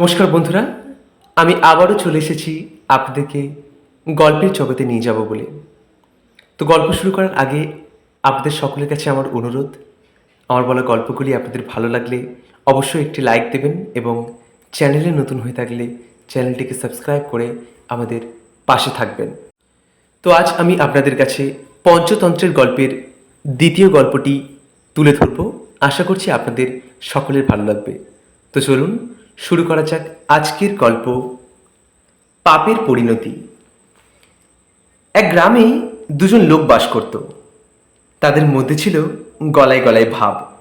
নমস্কার বন্ধুরা, আমি আবারও চলে এসেছি আপনাদেরকে গল্পের জগতে নিয়ে যাব বলে। তো গল্প শুরু করার আগে আপনাদের সকলের কাছে আমার অনুরোধ, আমার বলা গল্পগুলি আপনাদের ভালো লাগলে অবশ্যই একটি লাইক দেবেন এবং চ্যানেলে নতুন হয়ে থাকলে চ্যানেলটিকে সাবস্ক্রাইব করে আমাদের পাশে থাকবেন। তো আজ আমি আপনাদের কাছে পঞ্চতন্ত্রের গল্পের দ্বিতীয় গল্পটি তুলে ধরব। আশা করছি আপনাদের সকলের ভালো লাগবে। তো চলুন শুরু করা যাক আজকের গল্প, পাপের পরিণতি। এক গ্রামে দুজন লোক বাস করত। তাদের মধ্যে ছিল গলায় গলায় ভাব।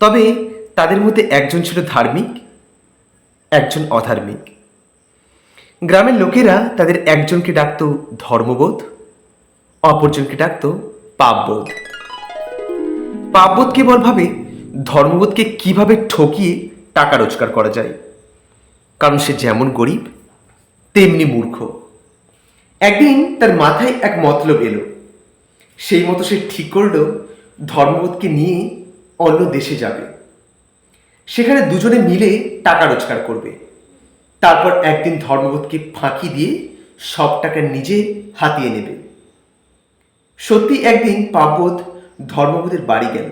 তবে তাদের মধ্যে একজন ছিল ধার্মিক, একজন অধার্মিক। গ্রামের লোকেরা তাদের একজনকে ডাকত ধর্মবোধ, অপরজনকে ডাকত পাপবোধ। পাপবোধ কেবল ভাবে ধর্মবোধকে কীভাবে ঠকিয়ে টাকা রোজগার করা যায়। কারণ সে যেমন গরিব, তেমনি মূর্খ। একদিন তার মাথায় এক মতলব এলো। সেই মতো সে ঠিক করল, ধর্মবোধকে নিয়ে অন্য দেশে যাবে। সেখানে দুজনে মিলে টাকা রোজগার করবে। তারপর একদিন ধর্মবোধকে ফাঁকি দিয়ে সব টাকা নিজে হাতিয়ে নেবে। সত্যি একদিন পাপবোধ ধর্মবোধের বাড়ি গেল।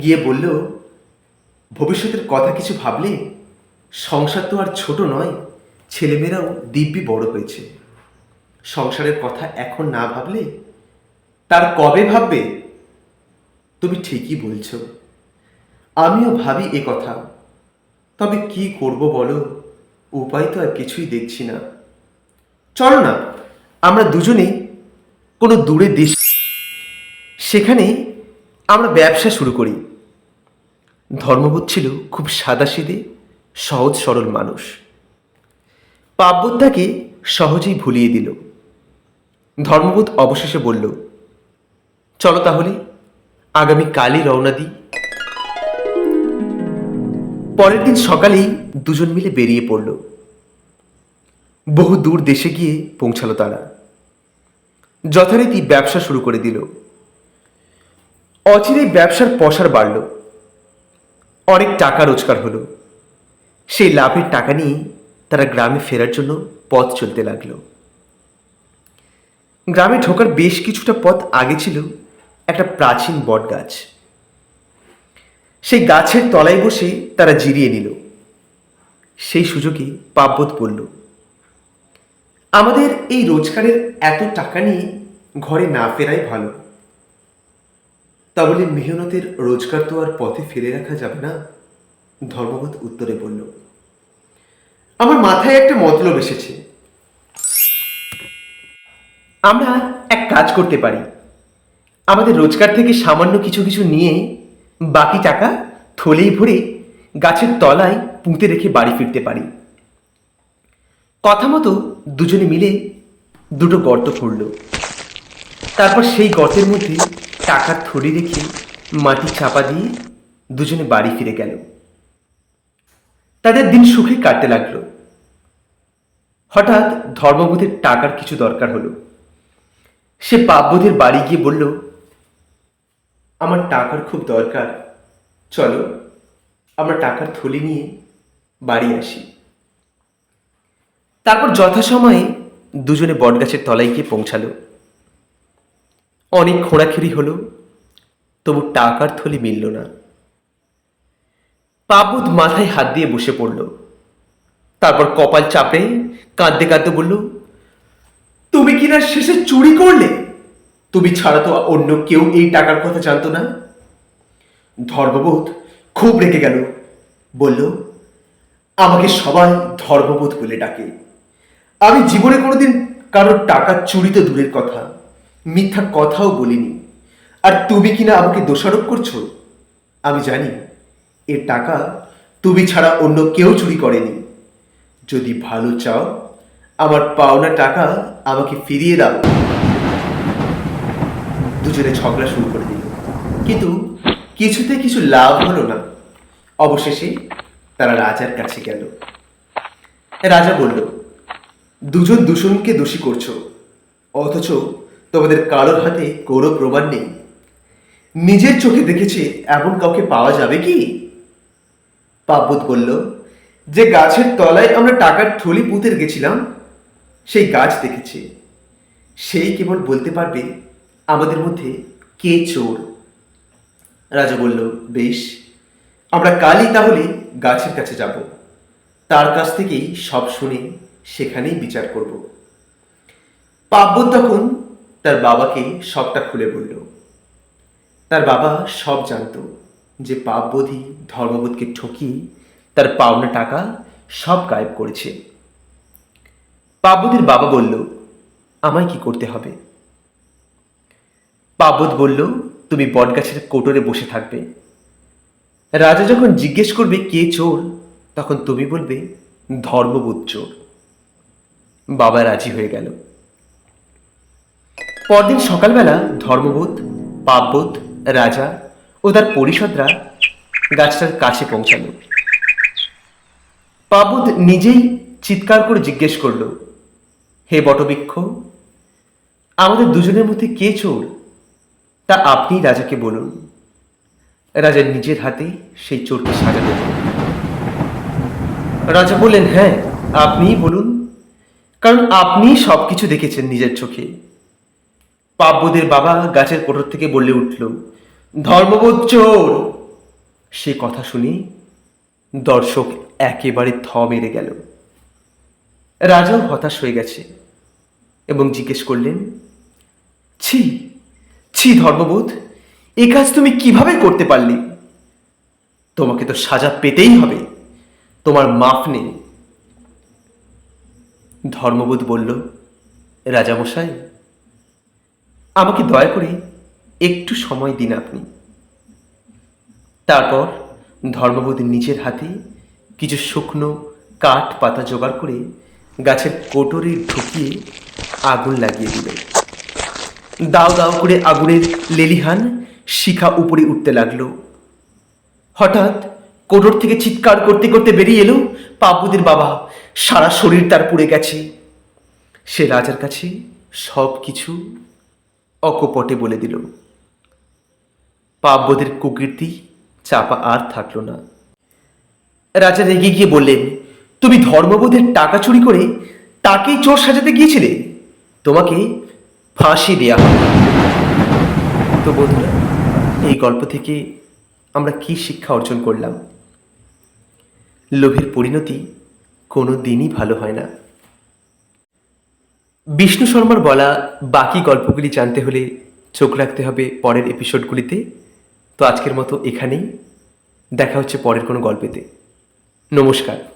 গিয়ে বলল ভবিষ্যতের কথা কিছু ভাবলে সংসার তো আর ছোট নয়, ছেলেমেয়েরাও দিব্যি বড় হয়েছে। সংসারের কথা এখন না ভাবলে তার কবে ভাববে? তুমি ঠিকই বলছ। আমিও ভাবি এ কথা। তবে কি করব বলো? উপায় তো আর কিছুই দেখছি না। চলো না, আমরা দুজনেই কোনো দূরে দেশ সেখানে আমরা ব্যবসা শুরু করি। ধর্মবোধ ছিল খুব সাদাসিদে সহজ সরল মানুষ। পাপবোধ তাকে সহজেই ভুলিয়ে দিল। ধর্মবোধ অবশেষে বলল, চলো তাহলে আগামী কালই রওনা দিই। পরের দিন সকালেই দুজন মিলে বেরিয়ে পড়ল। বহু দূর দেশে গিয়ে পৌঁছালো তারা। যথারীতি ব্যবসা শুরু করে দিল। অচিরেই ব্যবসার পসার বাড়ল। অনেক টাকা রোজগার হলো। সেই লাভের টাকা নিয়ে তারা গ্রামে ফেরার জন্য পথ চলতে লাগল। গ্রামে ঢোকার বেশ কিছুটা পথ আগে ছিল একটা প্রাচীন বট গাছ সেই গাছের তলায় বসে তারা জিরিয়ে নিল। সেই সুযোগে পাব্বত বলল আমাদের এই রোজগারের এত টাকা নিয়ে ঘরে না ফেরাই ভালো। তা বলে মেহনতের রোজগার তো আর পথে ফেলে রাখা যাবে না, ধর্মবোধ উত্তরে বলল। আমার মাথায় একটা মতলব এসেছে। আমরা এক কাজ করতে পারি। আমাদের রোজগার থেকে সামান্য কিছু কিছু নিয়ে বাকি টাকা থলেই ভরে গাছের তলায় পুঁতে রেখে বাড়ি ফিরতে পারি। কথা মতো দুজনে মিলে দুটো গর্ত খুঁড়ল। তারপর সেই গর্তের মধ্যে টাকার থলি রেখে মাটি চাপা দিয়ে দুজনে বাড়ি ফিরে গেল। তাদের দিন সুখে কাটতে লাগল। হঠাৎ ধর্মবোধের টাকার কিছু দরকার হলো। সে পাপবোধের বাড়ি গিয়ে বলল, আমার টাকার খুব দরকার। চলো, আমরা টাকার থলি নিয়ে বাড়ি আসি। তারপর যথাসময়ে দুজনে বটগাছের তলায় গিয়ে পৌঁছালো। অনেক খোঁড়াখেরি হলো, তবু টাকার থলি মিলল না। পাবুদ মাথায় হাত দিয়ে বসে পড়ল। তারপর কপাল চাপে কাঁদতে কাঁদতে বলল, তুমি কিনা শেষে চুরি করলে? তুমি ছাড়া তো অন্য কেউ এই টাকার কথা জানতো না? ধর্মবোধ খুব রেগে গেল। বলল, আমাকে সবাই ধর্মবোধ বলে ডাকে। আমি জীবনে কোনোদিন কারোর টাকা চুরি তো দূরের কথা। মিথ্যা কথাও বলিনি। আর তুমি কিনা আমাকে দোষারোপ করছ? আমি জানি এর টাকা তুমি ছাড়া অন্য কেউ চুরি করেনি। যদি ভালো চাও, আমার পাওনা টাকা আমাকে ফিরিয়ে দাও। দুজনে ঝগড়া শুরু করে দিল। কিন্তু কিছুতে কিছু লাভ হলো না। অবশেষে তারা রাজার কাছে গেল। রাজা বলল, দুজন দূষণকে দোষী করছ, অথচ তোমাদের কারোর হাতে কোনো প্রমাণ নেই। নিজের চোখে দেখেছে এমন কাউকে পাওয়া যাবে কি? পাব্বত বলল যে গাছের তলায় আমরা টাকার থলি পুঁতে গেছিলাম সেই গাছ দেখেছে। সেই কেবল বলতে পারবে, আমাদের মধ্যে কে চোর? রাজা বলল, বেশ, আমরা কালই তাহলে গাছের কাছে যাব। তার কাছ থেকেই সব শুনে সেখানেই বিচার করব। পাব্য তখন তার বাবাকে সবটা খুলে বলল। তার বাবা সব জানতো যে পাপবোধি ধর্মবোধকে ঠকিয়ে তার পাওনা টাকা সব গায়েব করেছে। পাপবোধির বাবা বলল, আমায় কি করতে হবে? পাবদ বলল, তুমি বটগাছের কোটরে বসে থাকবে। রাজা যখন জিজ্ঞেস করবে কে চোর, তখন তুমি বলবে ধর্মবোধ চোর। বাবা রাজি হয়ে গেল। পরদিন সকালবেলা ধর্মবোধ, পাপবোধ, রাজা ও তার পরিষদরা গাছটার কাছে পৌঁছালো। পাবুদ নিজেই চিৎকার করে জিজ্ঞেস করল, হে বটবৃক্ষ, আমাদের দুজনের মধ্যে কে চোর? তা আপনি রাজাকে বলুন। রাজা নিজের হাতে সেই চোরকে সাজা দেবেন রাজা বললেন হ্যাঁ আপনিই বলুন, কারণ আপনি সবকিছু দেখেছেন নিজের চোখে। পাব্যদের বাবা গাছের কোটর থেকে বললে উঠল, ধর্মবোধ চোর! সে কথা শুনি দর্শক একেবারে থ মেরে গেল। রাজাও হতাশ হয়ে গেছে এবং জিজ্ঞেস করলেন, ছি ছি ধর্মবোধ, এ কাজ তুমি কীভাবে করতে পারলে? তোমাকে তো সাজা পেতেই হবে, তোমার মাফ নেই। ধর্মবোধ বলল, রাজামশাই আমাকে দয়া করে একটু সময় দিন আপনি। তারপর ধর্মবোধ নিজের হাতে কিছু শুকনো কাঠ পাতা জোগাড় করে গাছের কোটরে ঢুকিয়ে আগুন লাগিয়ে দিল দাও দাও করে আগুনের লেলিহান শিখা উপরে উঠতে লাগল। হঠাৎ কোটর থেকে চিৎকার করতে করতে বেরিয়ে এলো পাপুদের বাবা। সারা শরীর তার পুড়ে গেছে। সে রাজার কাছে সব কিছু অকপটে বলে দিল পাব্যদের কুকীর্তি চাপা আর থাকল না। রাজা রেগে গিয়ে বললেন, তুমি ধর্মবোধের টাকা চুরি করে তাকেই চোর সাজাতে গিয়েছিলে? তোমাকে ফাঁসি দেয়া তো বন্ধুরা, এই গল্প থেকে আমরা কি শিক্ষা অর্জন করলাম? লোভের পরিণতি কোনো দিনই ভালো হয় না। বিষ্ণু শর্মার বলা বাকি গল্পগুলি জানতে হলে চোখ রাখতে হবে পরের এপিসোডগুলিতে তো আজকের মতো এখানেই। দেখা হচ্ছে পরের কোনো গল্পেতে। নমস্কার।